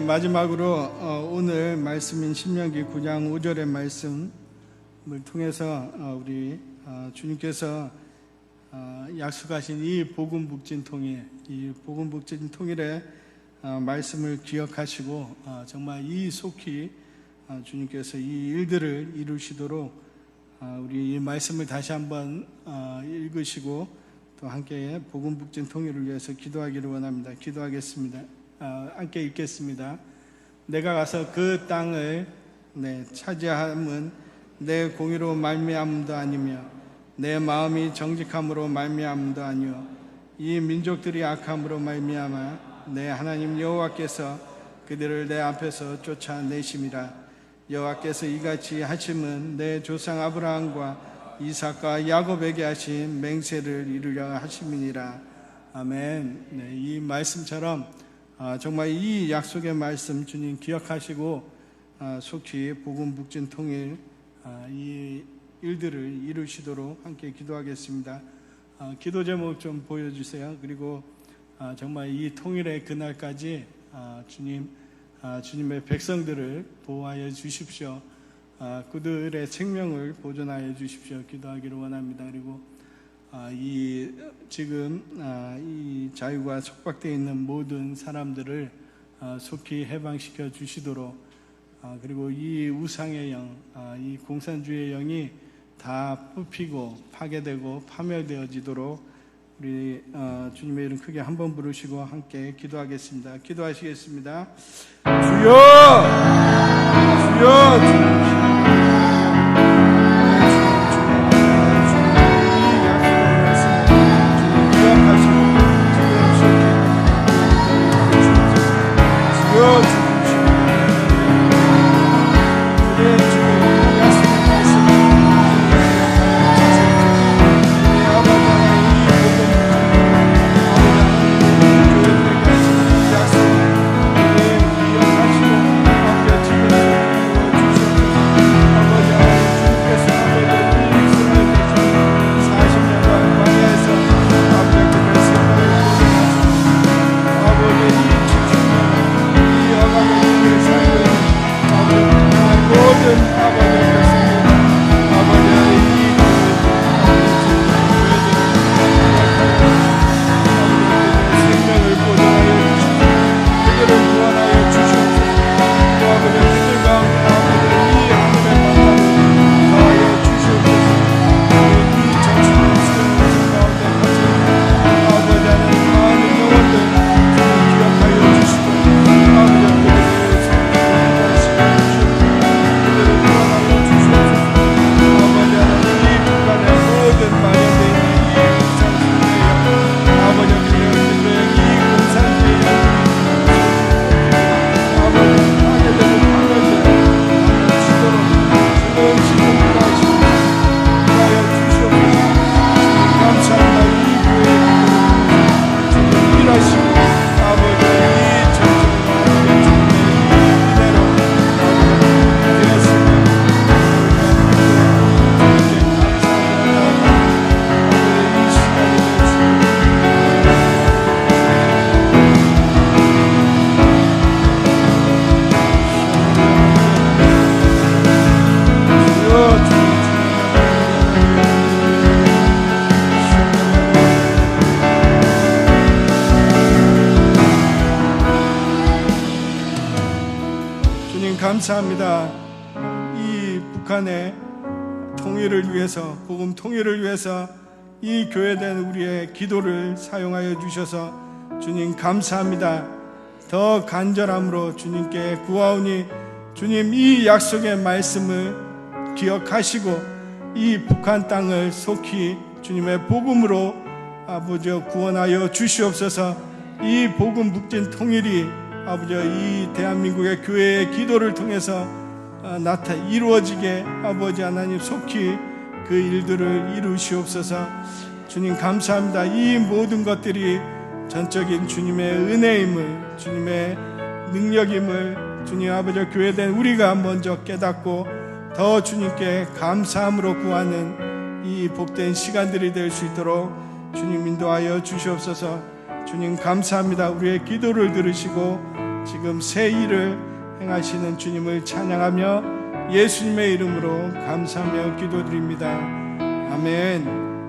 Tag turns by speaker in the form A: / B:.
A: 마지막으로 어, 오늘 말씀인 신명기 9장 5절의 말씀을 통해서 어, 우리 어, 주님께서 어, 약속하신 이 복음 북진 통일, 이 복음 북진 통일의 어, 말씀을 기억하시고 어, 정말 이 속히 어, 주님께서 이 일들을 이루시도록 어, 우리 이 말씀을 다시 한번 어, 읽으시고 또 함께 복음 북진 통일을 위해서 기도하기를 원합니다. 기도하겠습니다. 어, 함께 읽겠습니다. 내가 가서 그 땅을 네, 차지함은 내 공의로 말미암도 아니며 내 마음이 정직함으로 말미암도 아니요 이 민족들이 악함으로 말미암아 내 하나님 여호와께서 그들을 내 앞에서 쫓아내심이라 여호와께서 이같이 하심은 내 조상 아브라함과 이삭과 야곱에게 하신 맹세를 이루려 하심이니라 아멘. 네, 이 말씀처럼 아, 정말 이 약속의 말씀 주님 기억하시고 아, 속히 복음 북진 통일 아, 이 일들을 이루시도록 함께 기도하겠습니다. 아, 기도 제목 좀 보여주세요. 그리고 아, 정말 이 통일의 그날까지 아, 주님 아, 주님의 백성들을 보호하여 주십시오. 아, 그들의 생명을 보존하여 주십시오. 기도하기를 원합니다. 그리고 아, 이 지금 아, 이 자유가 속박되어 있는 모든 사람들을 아, 속히 해방시켜 주시도록 아, 그리고 이 우상의 영, 아, 이 공산주의 영이 다 뽑히고 파괴되고 파멸되어지도록 우리 어, 주님의 이름 크게 한 번 부르시고 함께 기도하겠습니다. 기도하시겠습니다. 주여, 주님 감사합니다. 이 북한의 통일을 위해서 복음 통일을 위해서 이 교회된 우리의 기도를 사용하여 주셔서 주님 감사합니다. 더 간절함으로 주님께 구하오니 주님 이 약속의 말씀을 기억하시고 이 북한 땅을 속히 주님의 복음으로 아버지 구원하여 주시옵소서 이 복음 북진 통일이 아버지 이 대한민국의 교회의 기도를 통해서 아, 나타 이루어지게 아버지 하나님 속히 그 일들을 이루시옵소서. 주님 감사합니다. 이 모든 것들이 전적인 주님의 은혜임을 주님의 능력임을 주님 아버지 교회된 우리가 먼저 깨닫고 더 주님께 감사함으로 구하는 이 복된 시간들이 될 수 있도록 주님 인도하여 주시옵소서 주님 감사합니다 우리의 기도를 들으시고 지금 새 일을 행하시는 주님을 찬양하며 예수님의 이름으로 감사하며 기도드립니다. 아멘.